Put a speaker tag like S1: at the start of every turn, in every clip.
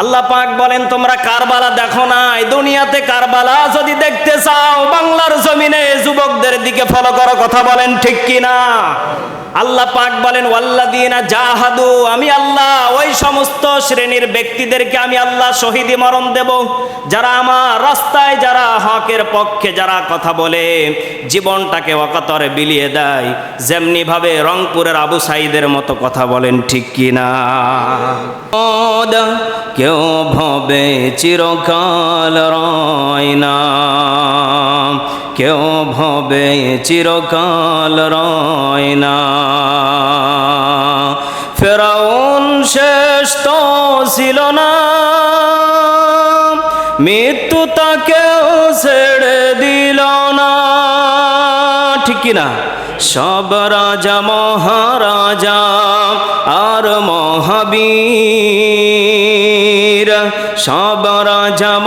S1: আল্লাহ পাক বলেন, তোমরা কারবালা দেখো না। এই দুনিয়াতে কারবালা যদি দেখতে চাও, বাংলার জমিনে যুবকদের দিকে ফলো করো, কথা বলেন ঠিক কি না আল্লাহ পাক বলেন ওয়াল্লাদিনা জাহাদু, আমি আল্লাহ, ওই সমস্ত শ্রেণির ব্যক্তিদেরকে আমি আল্লাহ শহীদি মরণ দেব। যারা আমার রাস্তায়, যারা হকের পক্ষে, যারা কথা বলে, জীবনটাকে অকাতরে বিলিয়ে দেয়। যেমনি ভাবে রংপুরের আবু সাইদের মতো কথা বলেন, ঠিক কি না? কেউ ভবে চিরকাল রয় না। কেউ ভবে চিরকাল রয় না। ফেরাউন শেষ তো ছিল না। মৃত্যু তাকেও ছেড়ে দিল না। ঠিক কিনা সব রাজা, মহারাজা আর মহাবীর। সব রাজা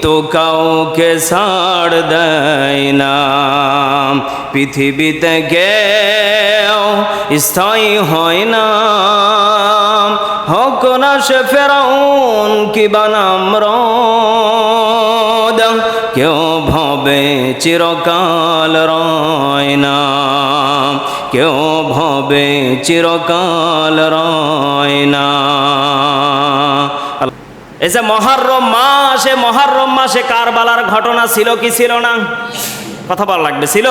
S1: মৃত্যু কাউকে ছাড় দেয় না। পৃথিবীতে গেও স্থায়ী হয় না। হোক না সে ফেরাউন কি বানাম রদ কেউ ভবে চিরকাল রয় না। কেউ ভবে চিরকাল রয় না। এই যে মহারম মাসে মহারম মাসে কারবালার ঘটনা ছিল কি ছিল না? কথা বলা লাগবে, ছিল?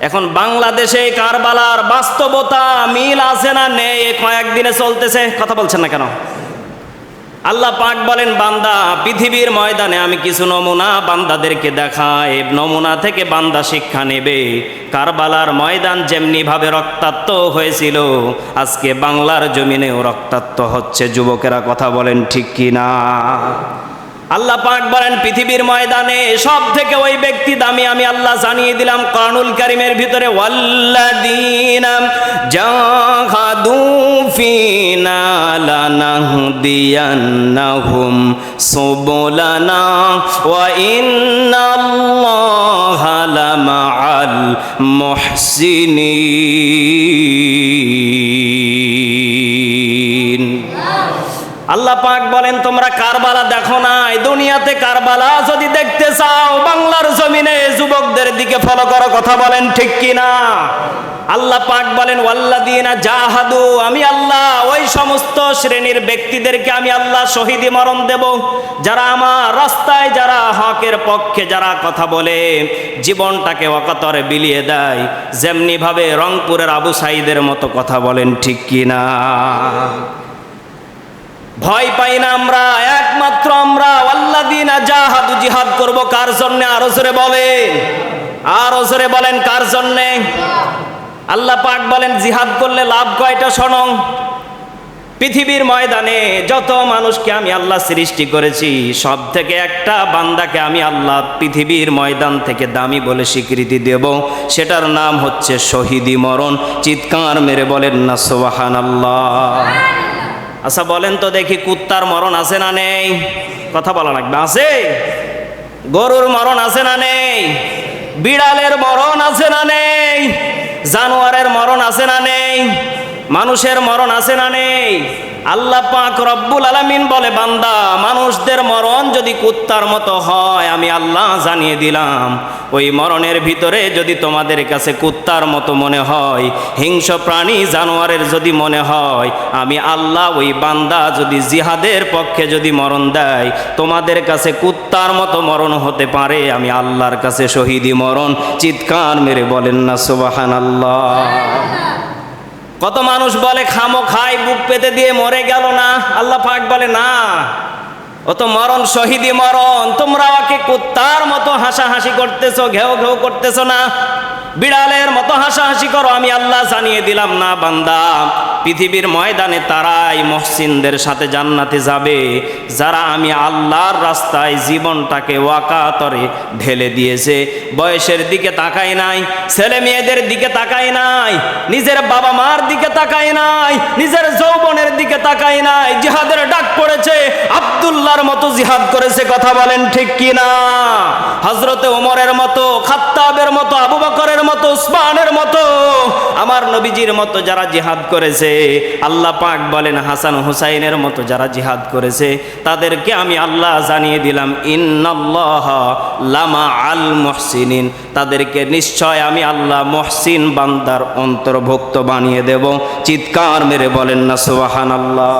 S1: এখন বাংলাদেশে কারবালার বাস্তবতা মিল আছে না নেই? কয়েকদিনে চলতেছে, কথা বলছেন না কেন? আল্লাহ পাক বলেন, বান্দা, পৃথিবীর ময়দানে আমি কিছু নমুনা বান্দাদেরকে দেখাই। নমুনা থেকে বান্দা শিক্ষা নেবে। কারবালার ময়দান যেমনিভাবে রক্তাক্ত হয়েছিল, আজকে বাংলার জমিনেও রক্তাক্ত হচ্ছে। যুবকেরা কথা বলেন ঠিক কি না আল্লাহ পাক বলেন, পৃথিবীর ময়দানে সব থেকে ওই ব্যক্তি দামি আমি আল্লাহ জানিয়ে দিলাম কানুল কারিমের ভিতরে মুহসিনিন। আল্লাহ পাক বলেন, তোমরা কারবালা দেখো নাই। দুনিয়াতে কারবালা যদি দেখতে চাও, বাংলার জমিনে যুবকদের দিকে ফলো করো, কথা বলেন ঠিক কি না আল্লাহ পাক বলেন ওয়াল্লাদিনা জাহাদু, আমি আল্লাহ, ওই সমস্ত শ্রেণির ব্যক্তিদেরকে আমি আল্লাহ শহীদি মরণ দেব। যারা আমার রাস্তায়, যারা হকের পক্ষে, যারা কথা বলে, জীবনটাকে অকাতরে বিলিয়ে দেয় যেমনি ভাবে রংপুরের আবু সাইদের মতো কথা বলেন ঠিক কি না ভয় পাই না আমরা, একমাত্র আমরা। আল্লাহ আল্লাদিনা জাহাদু, জিহাদ করব কার জন্য? আরও জোরে বলেন। আরও জোরে বলেন কার জন্যে? আল্লাহ পাক বলেন, জিহাদ করলে লাভ কয়টা শোনো? পৃথিবীর ময়দানে যত মানুষকে আমি আল্লাহ সৃষ্টি করেছি সব থেকে একটা বান্দাকে আমি আল্লাহ পৃথিবীর ময়দান থেকে দামি বলে স্বীকৃতি দেব। সেটার নাম হচ্ছে শহীদি মরণ। চিৎকার মেরে বলেন না সোবাহান আল্লাহ আচ্ছা বলেন তো দেখি কুত্তার মরণ আছে না নেই? কথা বলা লাগবে, আছে? গরুর মরণ আছে না নেই? বিড়ালের মরণ আছে না নেই? জানোয়ারের মরণ আছে না নেই? মানুষের মরণ আছে না নেই? আল্লাহ পাক রব্বুল আলামিন বলে, বান্দা, মানুষদের মরণ যদি কুত্তার মতো হয়, আমি আল্লাহ জানিয়ে দিলাম, ওই মরণের ভিতরে যদি তোমাদের কাছে কুত্তার মতো মনে হয় হিংস প্রাণী জানোয়ারের যদি মনে হয়, আমি আল্লাহ ওই বান্দা যদি জিহাদের পক্ষে যদি মরণ দেয়, তোমাদের কাছে কুত্তার মতো মরণ হতে পারে, আমি আল্লাহর কাছে শহীদি মরণ, চিৎকার মেরে বলেন না সুবাহান আল্লাহ কত মানুষ বলে, খামো খাই, বুক পেতে দিয়ে মরে গেল না? আল্লাহ পাক বলে, না, ও তো মরণ শহীদি মরণ। তোমরা ওকে কুত্তার মতো হাসাহাসি করতেছো, ঘেউ ঘেউ করতেছো না? বিড়ালের মতো হাসাহাসি করো, আমি আল্লাহ জানিয়ে দিলাম, না, বান্দা। পৃথিবীর ময়দানে তারাই মহসিনদের সাথে জান্নাতে যাবে, যারা আমি আল্লাহর রাস্তায় জীবনটাকে ওয়াকাতরে ঢেলে দিয়েছে। বয়সের দিকে তাকাই নাই, ছেলে মেয়েদের দিকে তাকাই নাই, নিজের বাবা মার দিকে তাকাই নাই, নিজের যৌবনের দিকে তাকাই নাই যেহাদের ডাক পড়েছে আব্দুল্লাহর মতো জিহাদ করেছে, কথা বলেন ঠিক কি না হজরতে ওমরের মতো, খাত্তাবের মতো, আবু বকরের মতো, উসমানের মতো, আমার নবীজির মতো যারা জিহাদ করেছে, আল্লাহ পাক বলেন হাসান হুসাইনের মতো যারা জিহাদ করেছে, তাদেরকে আমি আল্লাহ জানিয়ে দিলাম, ইন্নাল্লাহ লামা আল মুহসিনিন। তাদেরকে নিশ্চয় আমি আল্লাহ মহসিন বান্দার অন্তর্ভুক্ত বানিয়ে দেব। চিৎকার মেরে বলেন না সুবাহান আল্লাহ